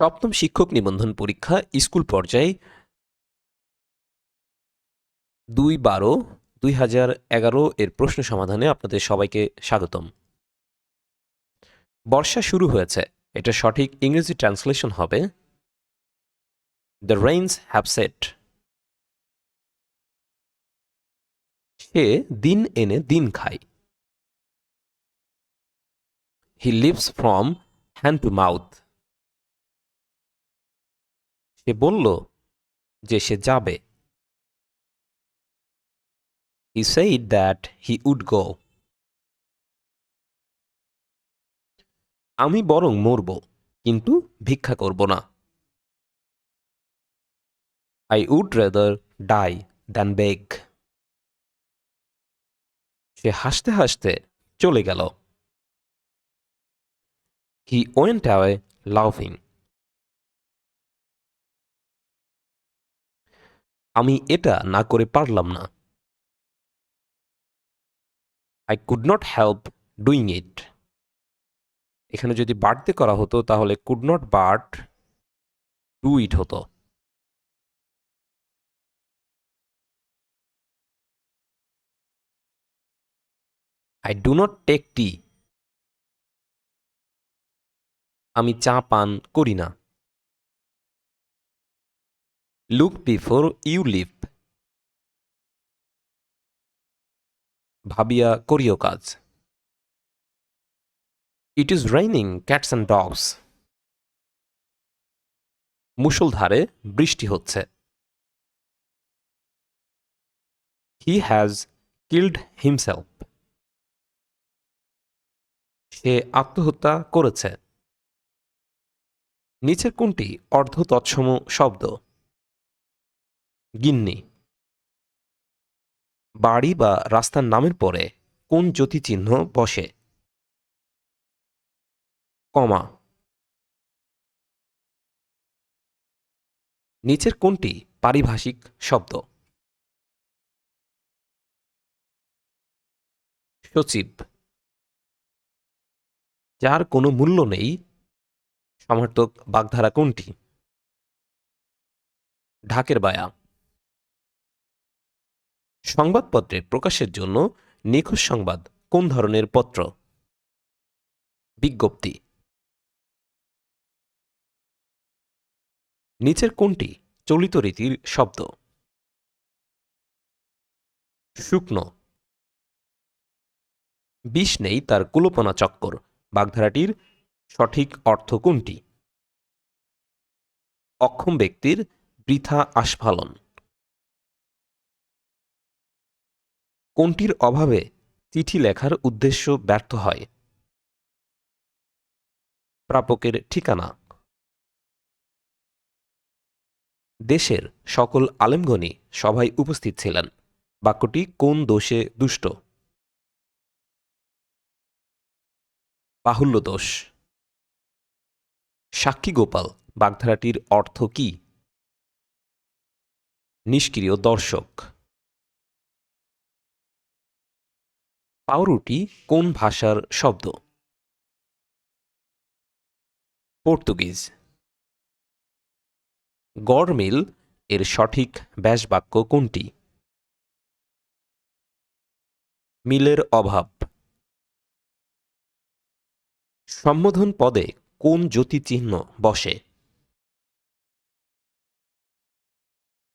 সপ্তম শিক্ষক নিবন্ধন পরীক্ষা স্কুল পর্যায়ে দুই বারো দুই হাজার এগারো এর প্রশ্ন সমাধানে আপনাদের সবাইকে স্বাগতম। বর্ষা শুরু হয়েছে, এটা সঠিক ইংরেজি ট্রান্সলেশন হবে। দ্য রেইনস হ্যাভ সেট সে দিন এনে দিন খায়। He lives from hand to mouth সে বলল যে সে যাবে। He said that he would go আমি বরং মরব, কিন্তু ভিক্ষা করব না। I would rather die than beg সে হাসতে হাসতে চলে গেল। হি ওয়েন্ট অ্যাওয়ে লাফিং আমি এটা না করে পারলাম না। I could not help doing it এখানে যদি বাড়তে করা হতো, তাহলে could not but do it হতো। I do not take tea আমি চা পান করি না। লুক বিফোর ইউ লিভ ভাবিয়া করিও কাজ। It is raining cats and dogs মুষলধারে বৃষ্টি হচ্ছে। হি হ্যাজ কিল্ড হিমসেলফ সে আত্মহত্যা করেছে। নিচের কোনটি অর্ধ তৎসম শব্দ? গিন্নি, বাড়ি বা রাস্তার নামের পরে কোন জ্যোতিচিহ্ন বসে? কমা। নিচের কোনটি পারিভাষিক শব্দ? সচিব। যার কোনো মূল্য নেই, সমর্থক বাগধারা কোনটি? ঢাকের বায়া। সংবাদপত্রে প্রকাশের জন্য নিখোঁজ সংবাদ কোন ধরনের পত্র? বিজ্ঞপ্তি। নিচের কোনটি? চলিত রীতির শব্দ। শুকনো। বিষ নেই তার কুলোপনা চক্কর। বাগধারাটির সঠিক অর্থ কোনটি? অক্ষম ব্যক্তির বৃথা আস্ফালন। কোনটির অভাবে চিঠি লেখার উদ্দেশ্য ব্যর্থ হয়? প্রাপকের ঠিকানা। দেশের সকল আলেমগণই সভায় উপস্থিত ছিলেন। বাক্যটি কোন দোষে দুষ্ট? বাহুল্য দোষ। সাক্ষী গোপাল, বাগধারাটির অর্থ কি? নিষ্ক্রিয় দর্শক। পাউরুটি কোন ভাষার শব্দ? পর্তুগিজ। গড়মিল এর সঠিক ব্যাসবাক্য কোনটি? মিলের অভাব। সম্বোধন পদে কোন জ্যোতিচিহ্ন বসে?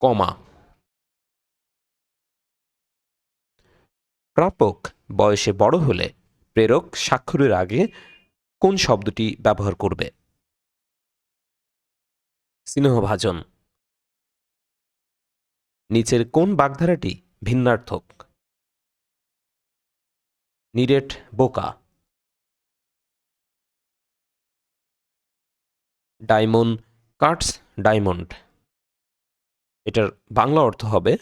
কমা। প্রাপক বয়সে বড় হলে প্রেরক স্বাক্ষরের আগে কোন শব্দটি ব্যবহার করবে? স্নেহভাজন। নিচের কোন বাগধারাটি ভিন্নার্থক? নিরেট বোকা। Diamond cuts diamond. এটার বাংলা অর্থ হবে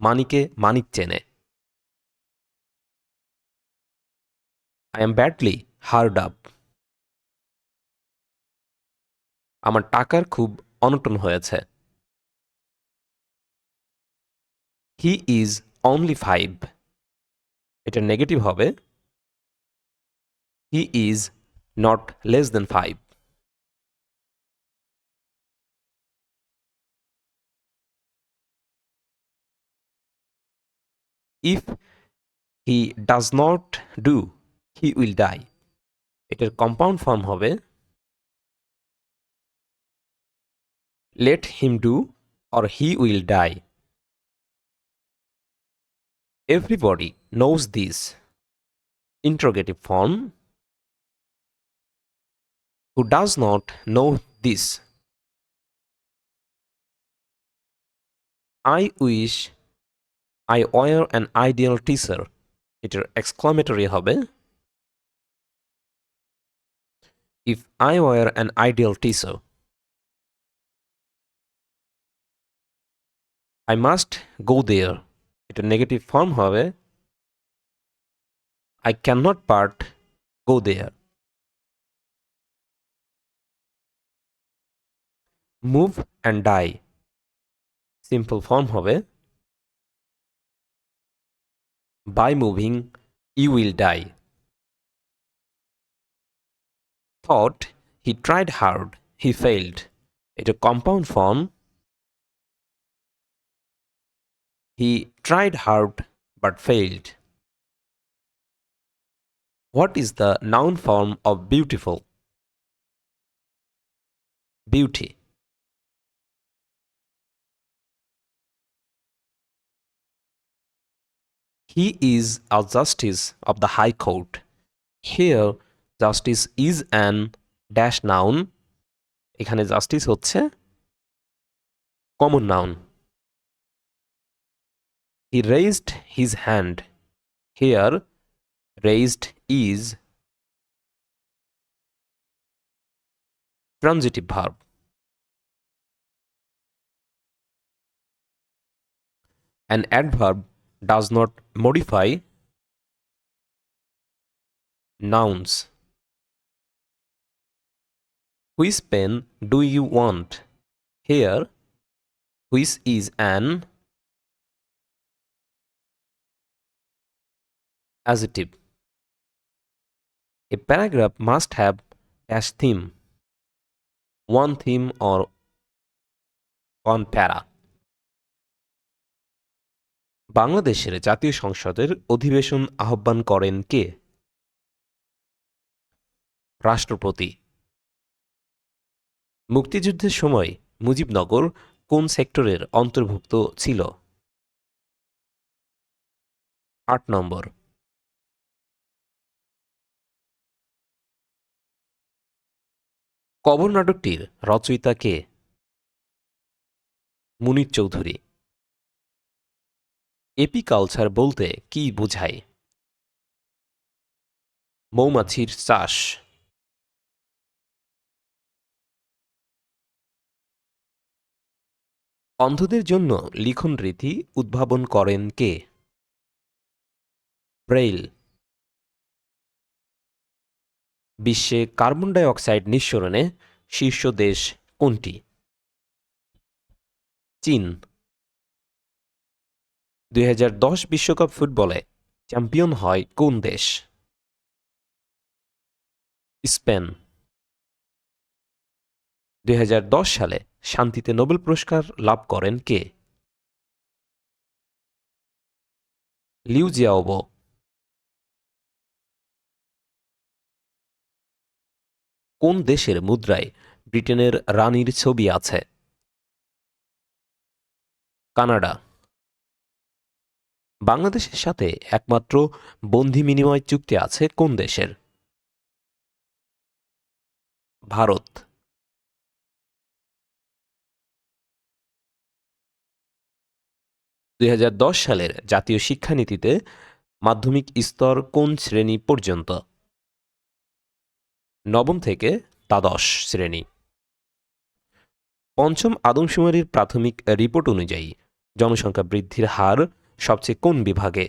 মানিকে মানিক চেনে। I am badly hard up আমার টাকার খুব অনটন হয়েছে। হি ইজ অনলি ফাইভ এটা নেগেটিভ হবে। He is not less than five if he does not do he will die এটার কম্পাউন্ড ফর্ম হবে let him do or he will die everybody knows this interrogative form who does not know this. I wish I were an ideal teacher. এটার exclamatory হবে If I were an ideal teacher. I must go there. এটার negative form হবে I cannot but go there. Move and die simple form হবে by moving you will die thought, he tried hard, he failed. It a compound form. He tried hard but failed. What is the noun form of beautiful? Beauty. He is a justice of the High Court. Here, justice is an dash noun. এখানে justice হচ্ছে common noun he raised his hand here raised is transitive verb An adverb does not modify nouns. Which pen do you want? Here, which is an adjective. A paragraph must have dash theme, one theme or one para. বাংলাদেশের জাতীয় সংসদের অধিবেশন আহ্বান করেন কে রাষ্ট্রপতি মুক্তিযুদ্ধের সময় মুজিবনগর কোন সেক্টরের অন্তর্ভুক্ত ছিল? আট নম্বর। কবর নাটকটির রচয়িতা কে? মুনির চৌধুরী। এপিকালচার বলতে কি বোঝায়? মৌমাছির চাষ। অন্ধদের জন্য লিখন রীতি উদ্ভাবন করেন কে? ব্রেইল। বিশ্বে কার্বন ডাই অক্সাইড নিঃসরণে শীর্ষ দেশ কোনটি? চীন। দুই দশ বিশ্বকাপ ফুটবলে চ্যাম্পিয়ন হয় কোন দেশ? স্পেন। দুই হাজার দশ সালে শান্তিতে নোবেল পুরস্কার লাভ করেন কে? লিউ জিয়াওবো। কোন দেশের মুদ্রায় ব্রিটেনের রানীর ছবি আছে? কানাডা। বাংলাদেশের সাথে একমাত্র বন্ধি বিনিময় চুক্তি আছে কোন দেশের? ভারত। দুই হাজার দশ সালের জাতীয় শিক্ষানীতিতে মাধ্যমিক স্তর কোন শ্রেণি পর্যন্ত? নবম থেকে দ্বাদশ শ্রেণি। পঞ্চম আদমশুমারির প্রাথমিক রিপোর্ট অনুযায়ী জনসংখ্যা বৃদ্ধির হার সবচেয়ে কোন বিভাগে?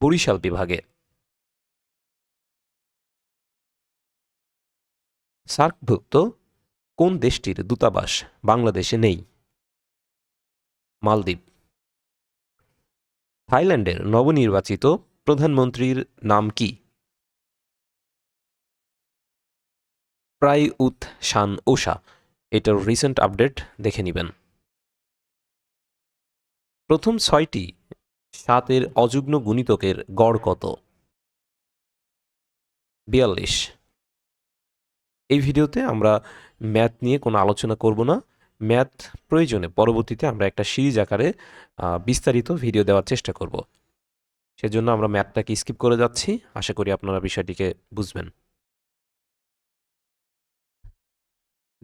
বরিশাল বিভাগে। সার্কভুক্ত কোন দেশটির দূতাবাস বাংলাদেশে নেই? মালদ্বীপ। থাইল্যান্ডের নবনির্বাচিত প্রধানমন্ত্রীর নাম কি? প্রায় উৎ শান ওষা এটার রিসেন্ট আপডেট দেখে নেবেন। প্রথম ছয়টি সাতের অযুগ্ম গুণিতকের গড় কত? বিয়াল্লিশ। এই ভিডিওতে আমরা ম্যাথ নিয়ে কোনো আলোচনা করব না। ম্যাথ প্রয়োজনে পরবর্তীতে আমরা একটা সিরিজ আকারে বিস্তারিত ভিডিও দেওয়ার চেষ্টা করব। সেজন্য আমরা ম্যাথটাকে স্কিপ করে যাচ্ছি। আশা করি আপনারা বিষয়টিকে বুঝবেন।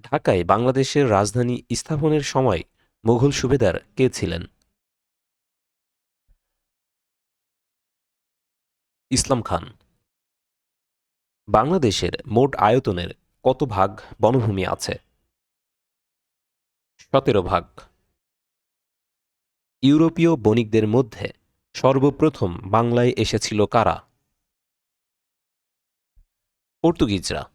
ঢাকায় বাংলাদেশের রাজধানী স্থাপনের সময় মুঘল সুবেদার কে ছিলেন? ইসলাম খান। বাংলাদেশের মোট আয়তনের কত ভাগ বনভূমি আছে? সতেরো ভাগ। ইউরোপীয় বণিকদের মধ্যে সর্বপ্রথম বাংলায় এসেছিল কারা? পর্তুগিজরা।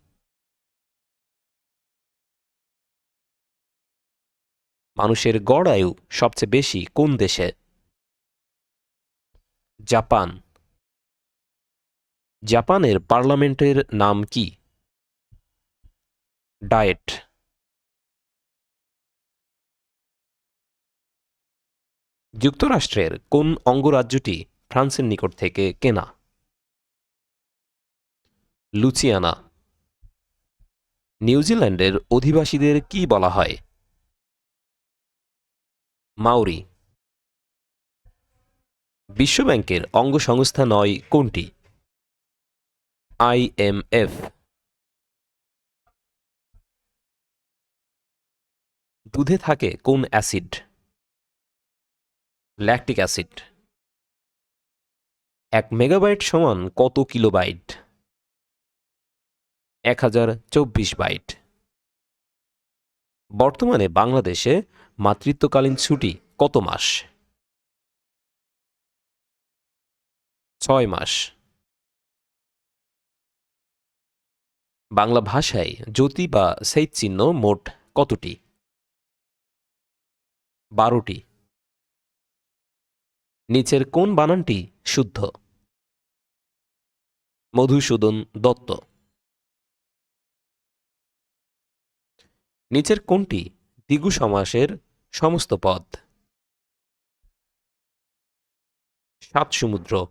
মানুষের গড় আয়ু সবচেয়ে বেশি কোন দেশে? জাপান। জাপানের পার্লামেন্টের নাম কি? ডায়েট। যুক্তরাষ্ট্রের কোন অঙ্গরাজ্যটি ফ্রান্সের নিকট থেকে কেনা? লুচিয়ানা। নিউজিল্যান্ডের অধিবাসীদের কি বলা হয়? মাউরি। বিশ্বব্যাংকের অঙ্গ সংস্থা নয় কোনটি? আইএমএফ দুধে থাকে কোন অ্যাসিড? ল্যাকটিক অ্যাসিড এক মেগাবাইট সমান কত কিলোবাইট এক হাজার চব্বিশ বাইট বর্তমানে বাংলাদেশে মাতৃত্বকালীন ছুটি কত মাস? ছয় মাস। বাংলা ভাষায় জ্যোতি বা সেই চিহ্ন মোট কতটি? বারোটি। নিচের কোন বানানটি শুদ্ধ? মধুসূদন দত্ত। নিচের কোনটি দ্বিগু সমাসের সমস্ত পদ? সাত সমুদ্র।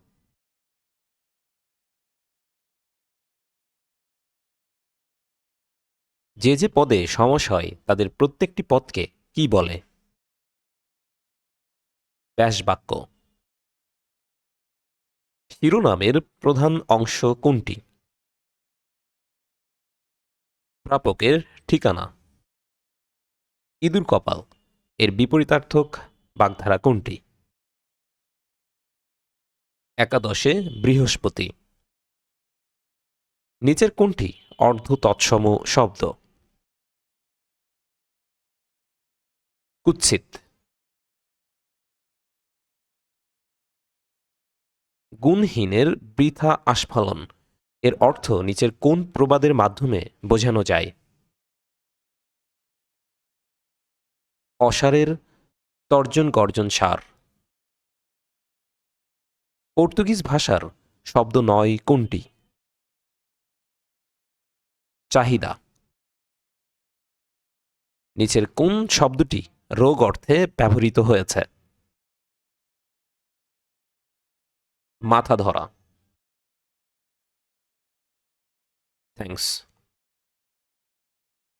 যে যে পদে সমাস হয়, তাদের প্রত্যেকটি পদকে কি বলে? ব্যাস বাক্য শিরোনামের প্রধান অংশ কোনটি? প্রাপকের ঠিকানা। ইঁদুর কপাল। এর বিপরীতার্থক বাগধারা কোনটি? একাদশে বৃহস্পতি। নিচের কোনটি? অর্ধ তৎসম শব্দ। কুৎসিত। গুণহীনের বৃথা আস্ফালন। এর অর্থ নিচের কোন প্রবাদের মাধ্যমে বোঝানো যায়? অসারের তর্জন গর্জন সার। পর্তুগিজ ভাষার শব্দ নয় কোনটি? চাহিদা। নিচের কোন শব্দটি রোগ অর্থে ব্যবহৃত হয়েছে? মাথা ধরা। থ্যাঙ্কস